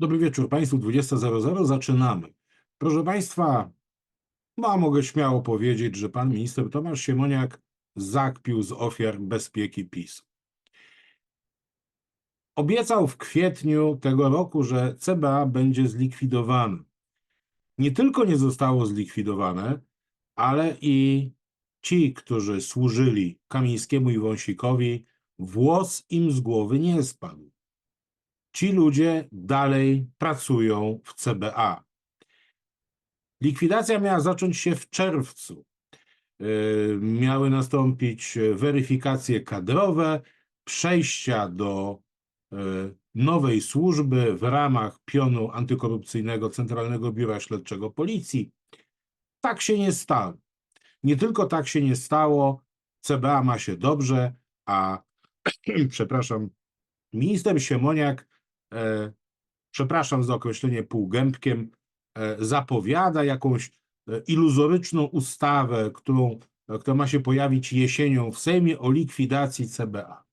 Dobry wieczór Państwu, 20.00, zaczynamy. Proszę Państwa, no, mogę śmiało powiedzieć, że Pan Minister Tomasz Siemoniak zakpił z ofiar bezpieki PiS. Obiecał w kwietniu tego roku, że CBA będzie zlikwidowane. Nie tylko nie zostało zlikwidowane, ale i ci, którzy służyli Kamińskiemu i Wąsikowi, włos im z głowy nie spadł ci ludzie dalej pracują w CBA. Likwidacja miała zacząć się w czerwcu. Yy, Miały nastąpić weryfikacje kadrowe, przejścia do yy, nowej służby w ramach pionu antykorupcyjnego Centralnego Biura Śledczego Policji. Tak się nie stało. Nie tylko tak się nie stało, CBA ma się dobrze, a przepraszam, minister Siemoniak przepraszam za określenie półgębkiem, e, zapowiada jakąś e, iluzoryczną ustawę, którą, e, która ma się pojawić jesienią w Sejmie o likwidacji CBA.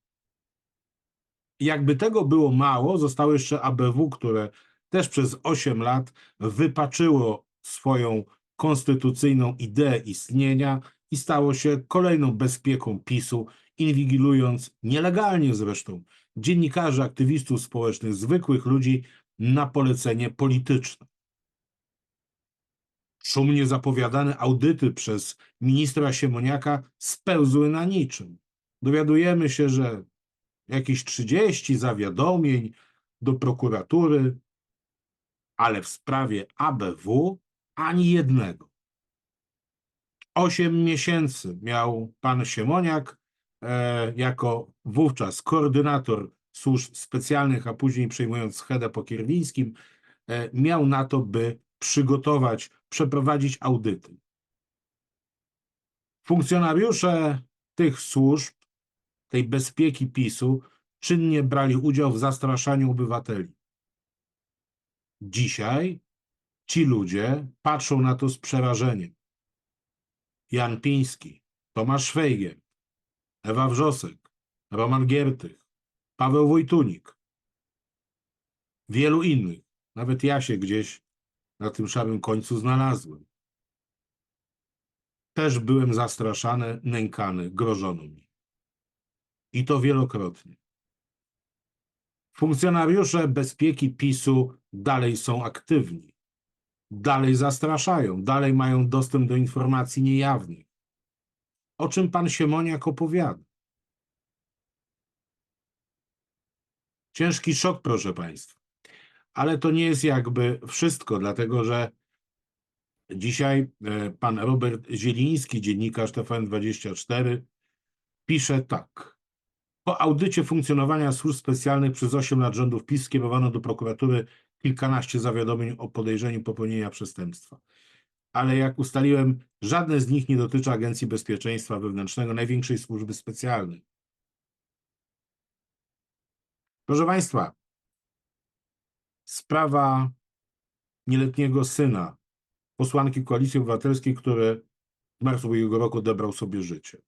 Jakby tego było mało, zostało jeszcze ABW, które też przez 8 lat wypaczyło swoją konstytucyjną ideę istnienia i stało się kolejną bezpieką PiSu, inwigilując nielegalnie zresztą dziennikarzy, aktywistów społecznych, zwykłych ludzi na polecenie polityczne. Szumnie zapowiadane audyty przez ministra Siemoniaka spełzły na niczym. Dowiadujemy się, że jakieś 30 zawiadomień do prokuratury, ale w sprawie ABW ani jednego. Osiem miesięcy miał pan Siemoniak jako wówczas koordynator służb specjalnych, a później przejmując schedę po Kierwińskim, e, miał na to, by przygotować, przeprowadzić audyty. Funkcjonariusze tych służb, tej bezpieki PiSu, czynnie brali udział w zastraszaniu obywateli. Dzisiaj ci ludzie patrzą na to z przerażeniem. Jan Piński, Tomasz Szwejgier, Ewa Wrzosek, Roman Giertych, Paweł Wojtunik, wielu innych. Nawet ja się gdzieś na tym szarym końcu znalazłem. Też byłem zastraszany, nękany, grożono mi. I to wielokrotnie. Funkcjonariusze bezpieki PiSu dalej są aktywni. Dalej zastraszają, dalej mają dostęp do informacji niejawnych. O czym pan Siemoniak opowiada? Ciężki szok, proszę państwa. Ale to nie jest jakby wszystko, dlatego że dzisiaj e, pan Robert Zieliński, dziennikarz TVN24, pisze tak. Po audycie funkcjonowania służb specjalnych przez 8 lat rządów PiS skierowano do prokuratury kilkanaście zawiadomień o podejrzeniu popełnienia przestępstwa. Ale jak ustaliłem, żadne z nich nie dotyczy Agencji Bezpieczeństwa Wewnętrznego, największej służby specjalnej. Proszę Państwa, sprawa nieletniego syna posłanki Koalicji Obywatelskiej, który w marcu ubiegłego roku odebrał sobie życie.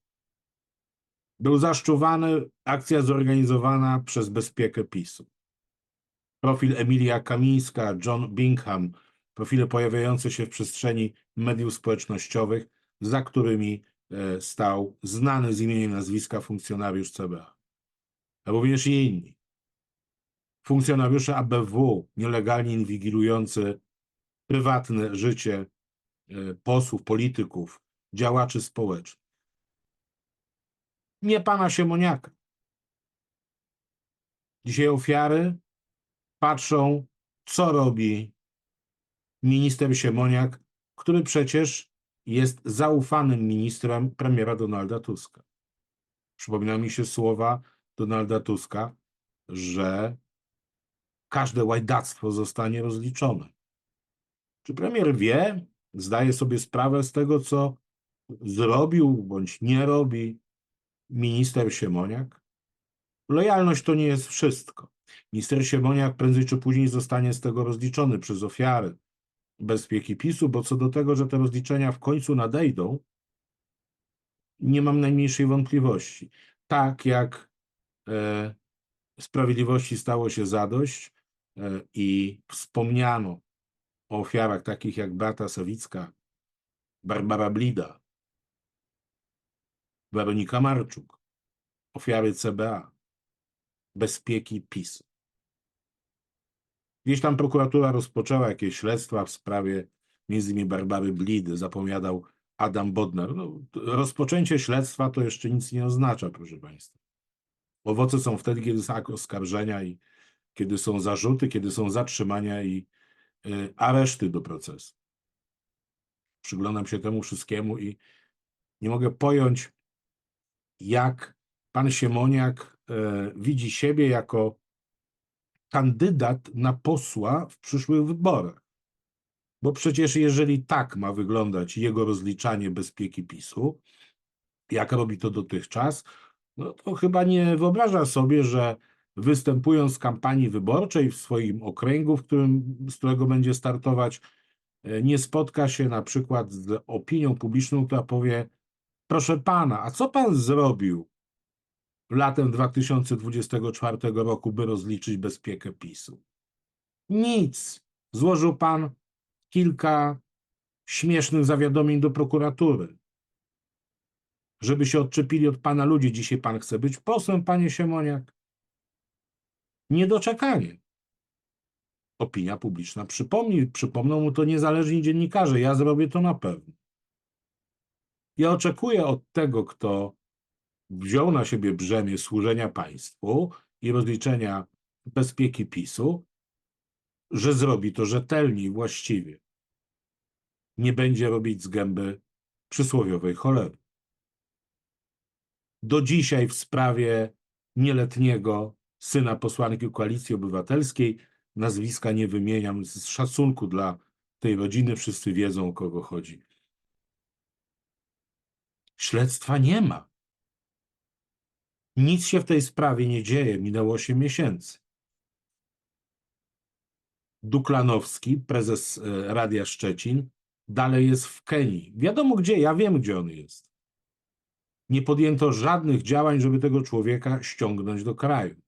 Był zaszczuwany, akcja zorganizowana przez bezpiekę PiSu. Profil Emilia Kamińska, John Bingham, profile pojawiające się w przestrzeni mediów społecznościowych, za którymi e, stał znany z imienia i nazwiska funkcjonariusz CBA. A również i inni. Funkcjonariusze ABW, nielegalnie inwigilujący prywatne życie e, posłów, polityków, działaczy społecznych. Nie pana Siemoniaka. Dzisiaj ofiary patrzą, co robi minister Siemoniak, który przecież jest zaufanym ministrem premiera Donalda Tuska. Przypomina mi się słowa Donalda Tuska, że każde łajdactwo zostanie rozliczone. Czy premier wie, zdaje sobie sprawę z tego, co zrobił bądź nie robi minister Siemoniak? Lojalność to nie jest wszystko. Minister Siemoniak prędzej czy później zostanie z tego rozliczony przez ofiary bezpieki PiSu, bo co do tego, że te rozliczenia w końcu nadejdą, nie mam najmniejszej wątpliwości. Tak jak e, sprawiedliwości stało się zadość, e, i wspomniano o ofiarach takich jak Beata Sawicka, Barbara Blida, Weronika Marczuk, ofiary CBA, bezpieki PiS. Gdzieś tam prokuratura rozpoczęła jakieś śledztwa w sprawie między innymi Barbary Blidy, zapowiadał Adam Bodnar. No, rozpoczęcie śledztwa to jeszcze nic nie oznacza, proszę Państwa. Owoce są wtedy, kiedy są oskarżenia i kiedy są zarzuty, kiedy są zatrzymania i y, areszty do procesu. Przyglądam się temu wszystkiemu i nie mogę pojąć, jak pan Siemoniak y, widzi siebie jako kandydat na posła w przyszłych wyborach. Bo przecież jeżeli tak ma wyglądać jego rozliczanie bezpieki PiSu, jak robi to dotychczas, no to chyba nie wyobraża sobie, że występując w kampanii wyborczej w swoim okręgu, w którym, z którego będzie startować, e, nie spotka się na przykład z opinią publiczną, która powie: Proszę pana, a co pan zrobił latem 2024 roku, by rozliczyć bezpiekę PiSu? Nic. Złożył pan kilka śmiesznych zawiadomień do prokuratury. Żeby się odczepili od pana ludzie. Dzisiaj pan chce być posłem, panie Siemoniak. Niedoczekanie. Opinia publiczna przypomni, przypomną mu to niezależni dziennikarze. Ja zrobię to na pewno. Ja oczekuję od tego, kto wziął na siebie brzemię służenia państwu i rozliczenia bezpieki PiSu, że zrobi to rzetelnie i właściwie. Nie będzie robić z gęby przysłowiowej cholery. Do dzisiaj w sprawie nieletniego syna posłanki Koalicji Obywatelskiej, nazwiska nie wymieniam z szacunku dla tej rodziny, wszyscy wiedzą o kogo chodzi. Śledztwa nie ma. Nic się w tej sprawie nie dzieje, minęło 8 miesięcy. Duklanowski, prezes e, Radia Szczecin, dalej jest w Kenii. Wiadomo gdzie, ja wiem gdzie on jest. Nie podjęto żadnych działań, żeby tego człowieka ściągnąć do kraju.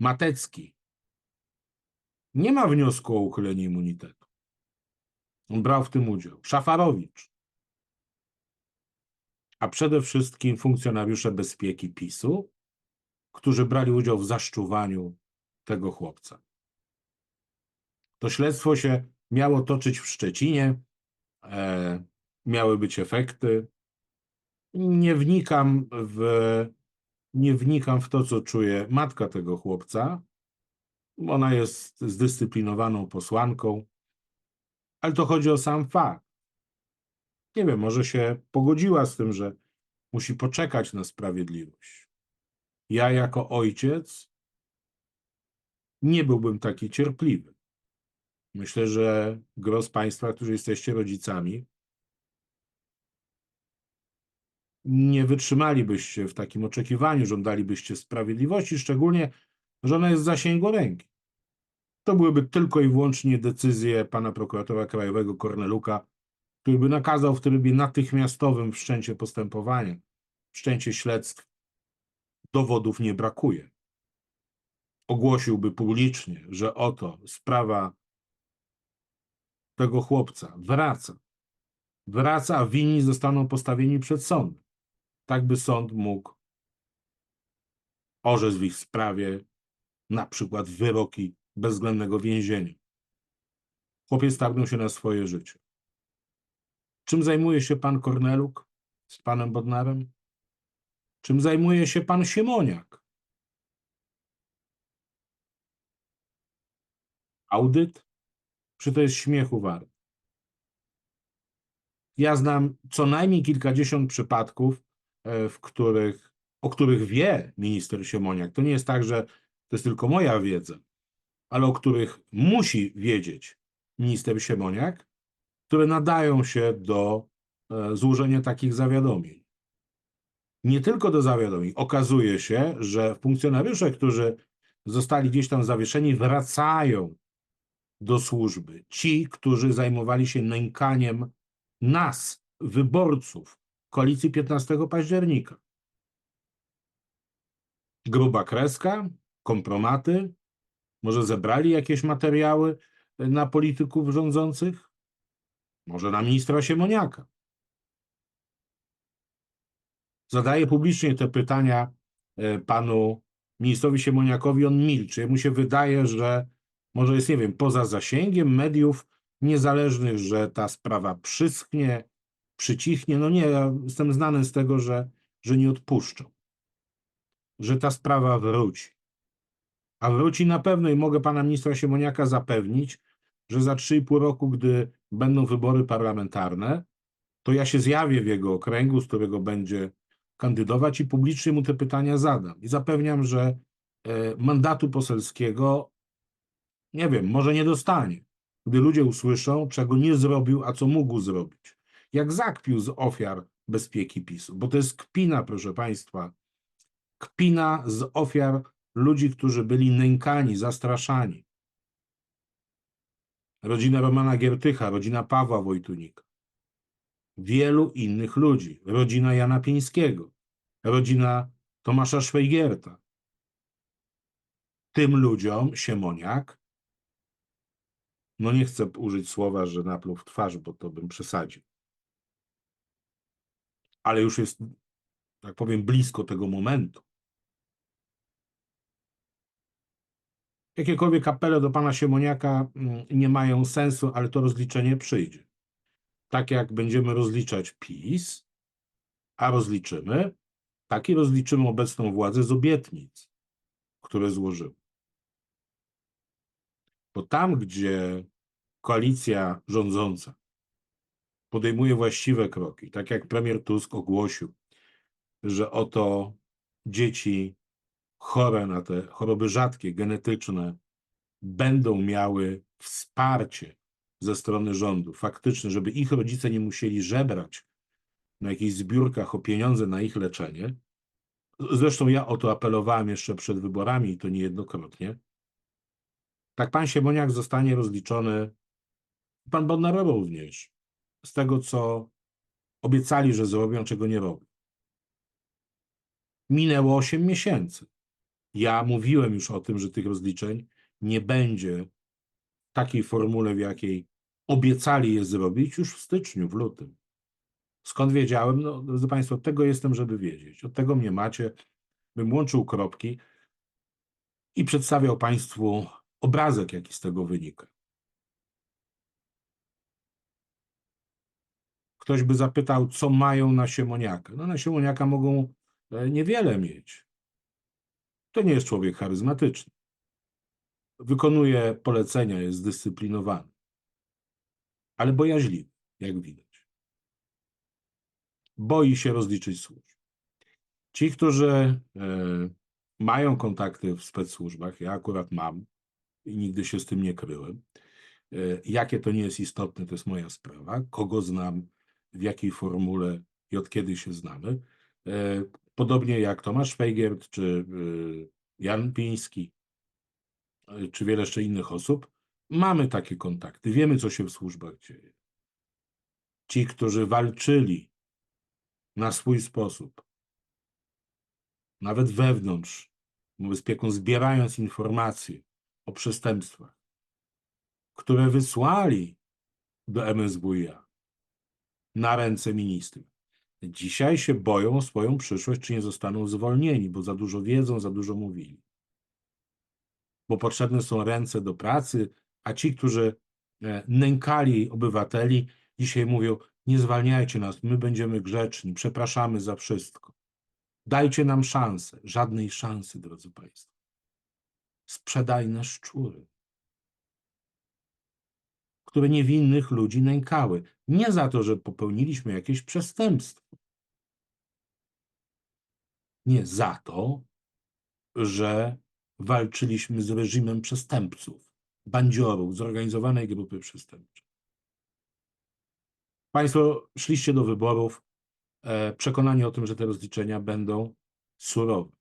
Matecki. Nie ma wniosku o uchylenie immunitetu. On brał w tym udział. Szafarowicz. A przede wszystkim funkcjonariusze bezpieki PiSu, którzy brali udział w zaszczuwaniu tego chłopca. To śledztwo się miało toczyć w Szczecinie, e, miały być efekty. Nie wnikam w, nie wnikam w to, co czuje matka tego chłopca. Ona jest zdyscyplinowaną posłanką, ale to chodzi o sam fakt. Nie wiem, może się pogodziła z tym, że musi poczekać na sprawiedliwość. Ja, jako ojciec, nie byłbym taki cierpliwy. Myślę, że gros Państwa, którzy jesteście rodzicami, nie wytrzymalibyście w takim oczekiwaniu, żądalibyście sprawiedliwości, szczególnie, że ona jest w zasięgu ręki. To byłyby tylko i wyłącznie decyzje pana prokuratora krajowego Korneluka, który by nakazał w trybie natychmiastowym wszczęcie postępowania, wszczęcie śledztw. Dowodów nie brakuje. Ogłosiłby publicznie, że oto sprawa tego chłopca wraca. Wraca, a winni zostaną postawieni przed sądem. Tak by sąd mógł orzec w ich sprawie na przykład wyroki bezwzględnego więzienia. Chłopiec targnął się na swoje życie. Czym zajmuje się pan Korneluk z panem Bodnarem? Czym zajmuje się pan Siemoniak? Audyt? Czy to jest śmiechu warte? Ja znam co najmniej kilkadziesiąt przypadków, e, w których, o których wie minister Siemoniak. To nie jest tak, że to jest tylko moja wiedza, ale o których musi wiedzieć minister Siemoniak, które nadają się do e, złożenia takich zawiadomień. Nie tylko do zawiadomień. Okazuje się, że funkcjonariusze, którzy zostali gdzieś tam zawieszeni, wracają do służby. Ci, którzy zajmowali się nękaniem nas, wyborców koalicji 15 października. Gruba kreska, kompromaty, Może zebrali jakieś materiały e, na polityków rządzących? Może na ministra Siemoniaka? Zadaję publicznie te pytania e, panu ministrowi Siemoniakowi, on milczy. Jemu się wydaje, że może jest, nie wiem, poza zasięgiem mediów niezależnych, że ta sprawa przyschnie, przycichnie. No nie, ja jestem znany z tego, że, że nie odpuszczą. Że ta sprawa wróci. A wróci na pewno i mogę pana ministra Siemoniaka zapewnić, że za 3,5 roku, gdy będą wybory parlamentarne, to ja się zjawię w jego okręgu, z którego będzie kandydować i publicznie mu te pytania zadam. I zapewniam, że e, mandatu poselskiego, nie wiem, może nie dostanie, gdy ludzie usłyszą, czego nie zrobił, a co mógł zrobić. Jak zakpił z ofiar bezpieki PiSu, bo to jest kpina, proszę Państwa, kpina z ofiar ludzi, którzy byli nękani, zastraszani. Rodzina Romana Giertycha, rodzina Pawła Wojtunika, wielu innych ludzi, rodzina Jana Pieńskiego, rodzina Tomasza Szwejgierta. Tym ludziom Siemoniak, no nie chcę użyć słowa, że napluł w twarz, bo to bym przesadził. Ale już jest, tak powiem, blisko tego momentu. Jakiekolwiek apele do pana Siemoniaka mm, nie mają sensu, ale to rozliczenie przyjdzie. Tak jak będziemy rozliczać PiS, a rozliczymy, tak i rozliczymy obecną władzę z obietnic, które złożyły. Bo tam, gdzie koalicja rządząca podejmuje właściwe kroki, tak jak premier Tusk ogłosił, że oto dzieci chore na te choroby rzadkie, genetyczne, będą miały wsparcie ze strony rządu, faktyczne, żeby ich rodzice nie musieli żebrać na jakichś zbiórkach o pieniądze na ich leczenie. Zresztą ja o to apelowałem jeszcze przed wyborami i to niejednokrotnie. Tak pan Siemoniak zostanie rozliczony, pan Bodnar również, z tego, co obiecali, że zrobią, czego nie robią. Minęło 8 miesięcy. Ja mówiłem już o tym, że tych rozliczeń nie będzie w takiej formule, w jakiej obiecali je zrobić już w styczniu, w lutym. Skąd wiedziałem? No, drodzy Państwo, od tego jestem, żeby wiedzieć. Od tego mnie macie, bym łączył kropki i przedstawiał Państwu obrazek, jaki z tego wynika. Ktoś by zapytał, co mają na Siemoniaka. No na Siemoniaka mogą e, niewiele mieć. To nie jest człowiek charyzmatyczny. Wykonuje polecenia, jest zdyscyplinowany, ale bojaźliwy, jak widać. Boi się rozliczyć służb. Ci, którzy e, mają kontakty w specsłużbach, ja akurat mam i nigdy się z tym nie kryłem. E, jakie to nie jest istotne, to jest moja sprawa. Kogo znam, w jakiej formule i od kiedy się znamy. E, podobnie jak Tomasz Fejgert, czy y, Jan Piński, y, czy wiele jeszcze innych osób, mamy takie kontakty, wiemy, co się w służbach dzieje. Ci, którzy walczyli na swój sposób, nawet wewnątrz, bezpieką, zbierając informacje o przestępstwach, które wysłali do MSWiA na ręce ministrów Dzisiaj się boją o swoją przyszłość, czy nie zostaną zwolnieni, bo za dużo wiedzą, za dużo mówili. Bo potrzebne są ręce do pracy, a ci, którzy e, nękali obywateli, dzisiaj mówią: Nie zwalniajcie nas, my będziemy grzeczni, przepraszamy za wszystko. Dajcie nam szansę. Żadnej szansy, drodzy Państwo. Sprzedajne szczury, które niewinnych ludzi nękały. Nie za to, że popełniliśmy jakieś przestępstwo. Nie za to, że walczyliśmy z reżimem przestępców, bandziorów, zorganizowanej grupy przestępczej. Państwo szliście do wyborów e, przekonani o tym, że te rozliczenia będą surowe.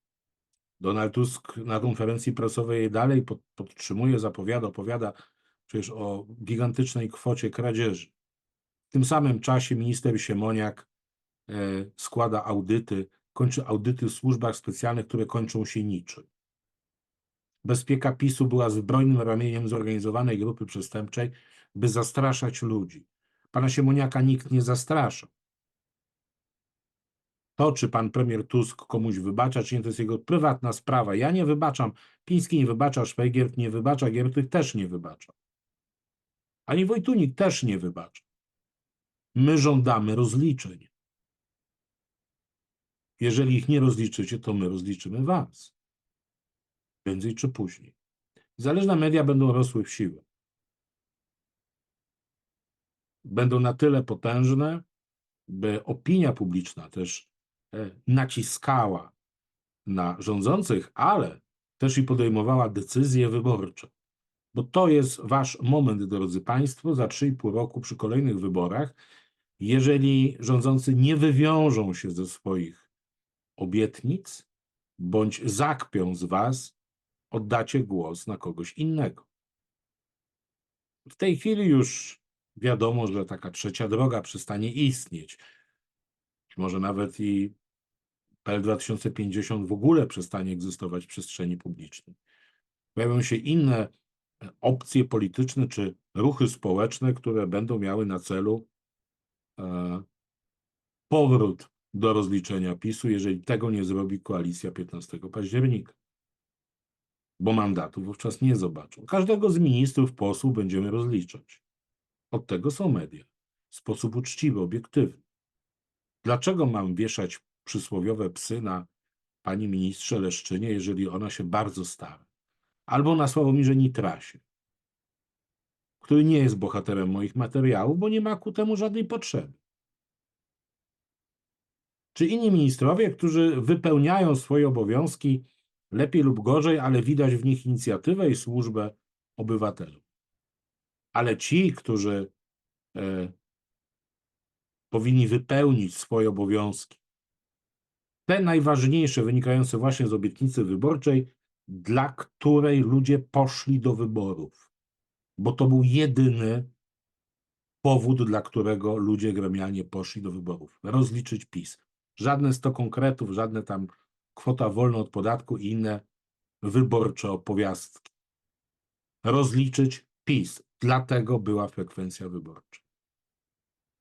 Donald Tusk na konferencji prasowej dalej pod, podtrzymuje, zapowiada, opowiada przecież o gigantycznej kwocie kradzieży. W tym samym czasie minister Siemoniak e, składa audyty kończy audyty w służbach specjalnych, które kończą się niczym. bezpieka PiSu była zbrojnym ramieniem zorganizowanej grupy przestępczej, by zastraszać ludzi. Pana Siemoniaka nikt nie zastrasza. To, czy pan premier Tusk komuś wybacza, czy nie, to jest jego prywatna sprawa. Ja nie wybaczam. Piński nie wybacza, Szwajgiert nie wybacza, Giertych też nie wybacza. Ani Wojtunik też nie wybacza. My żądamy rozliczeń. Jeżeli ich nie rozliczycie, to my rozliczymy was. Prędzej czy później. Zależne media będą rosły w siłę. Będą na tyle potężne, by opinia publiczna też e, naciskała na rządzących, ale też i podejmowała decyzje wyborcze. Bo to jest wasz moment, drodzy Państwo, za 3,5 roku przy kolejnych wyborach, jeżeli rządzący nie wywiążą się ze swoich obietnic, bądź zakpią z was, oddacie głos na kogoś innego. W tej chwili już wiadomo, że taka trzecia droga przestanie istnieć. Może nawet i PL 2050 w ogóle przestanie egzystować w przestrzeni publicznej. Pojawią się inne e, opcje polityczne czy ruchy społeczne, które będą miały na celu powrót do rozliczenia PiSu, jeżeli tego nie zrobi koalicja 15 października. Bo mandatu wówczas nie zobaczą. Każdego z ministrów, posłów będziemy rozliczać. Od tego są media. W sposób uczciwy, obiektywny. Dlaczego mam wieszać przysłowiowe psy na pani ministrze Leszczynie, jeżeli ona się bardzo stara? Albo na Sławomirze Nitrasie, który nie jest bohaterem moich materiałów, bo nie ma ku temu żadnej potrzeby. Czy inni ministrowie, którzy wypełniają swoje obowiązki lepiej lub gorzej, ale widać w nich inicjatywę i służbę obywatelom. Ale ci, którzy e, powinni wypełnić swoje obowiązki, te najważniejsze, wynikające właśnie z obietnicy wyborczej, dla której ludzie poszli do wyborów, bo to był jedyny powód, dla którego ludzie gremialnie poszli do wyborów. Rozliczyć PiS. Żadne 100 konkretów, żadne tam kwota wolna od podatku i inne wyborcze opowiastki. Rozliczyć PiS. Dlatego była frekwencja wyborcza.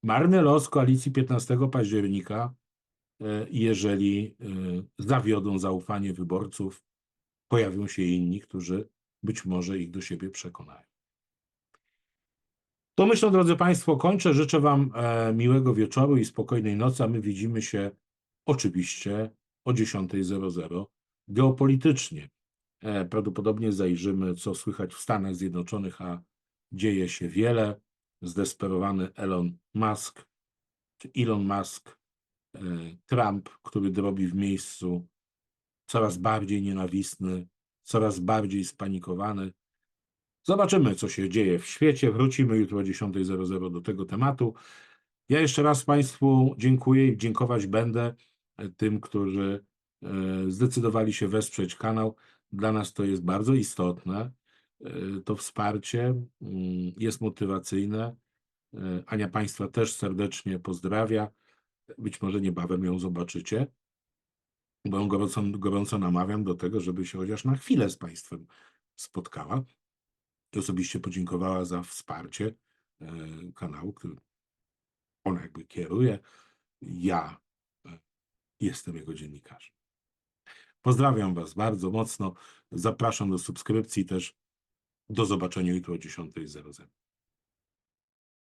Marny los koalicji 15 października, e, jeżeli e, zawiodą zaufanie wyborców, pojawią się inni, którzy być może ich do siebie przekonają. To myślę, drodzy Państwo, kończę. Życzę Wam e, miłego wieczoru i spokojnej nocy, a my widzimy się oczywiście o 10.00 geopolitycznie. E, Prawdopodobnie zajrzymy, co słychać w Stanach Zjednoczonych, a dzieje się wiele. Zdesperowany Elon Musk, Elon Musk, e, Trump, który drobi w miejscu coraz bardziej nienawistny, coraz bardziej spanikowany. Zobaczymy, co się dzieje w świecie. Wrócimy jutro o 10.00 do tego tematu. Ja jeszcze raz Państwu dziękuję i dziękować będę tym, którzy e, zdecydowali się wesprzeć kanał. Dla nas to jest bardzo istotne. E, To wsparcie mm, jest motywacyjne. E, Ania Państwa też serdecznie pozdrawia. Być może niebawem ją zobaczycie, bo ją gorąco, gorąco namawiam do tego, żeby się chociaż na chwilę z Państwem spotkała i osobiście podziękowała za wsparcie kanału, który ona jakby kieruje. Ja jestem jego dziennikarzem. Pozdrawiam Was bardzo mocno. Zapraszam do subskrypcji też. Do zobaczenia jutro o 10.00.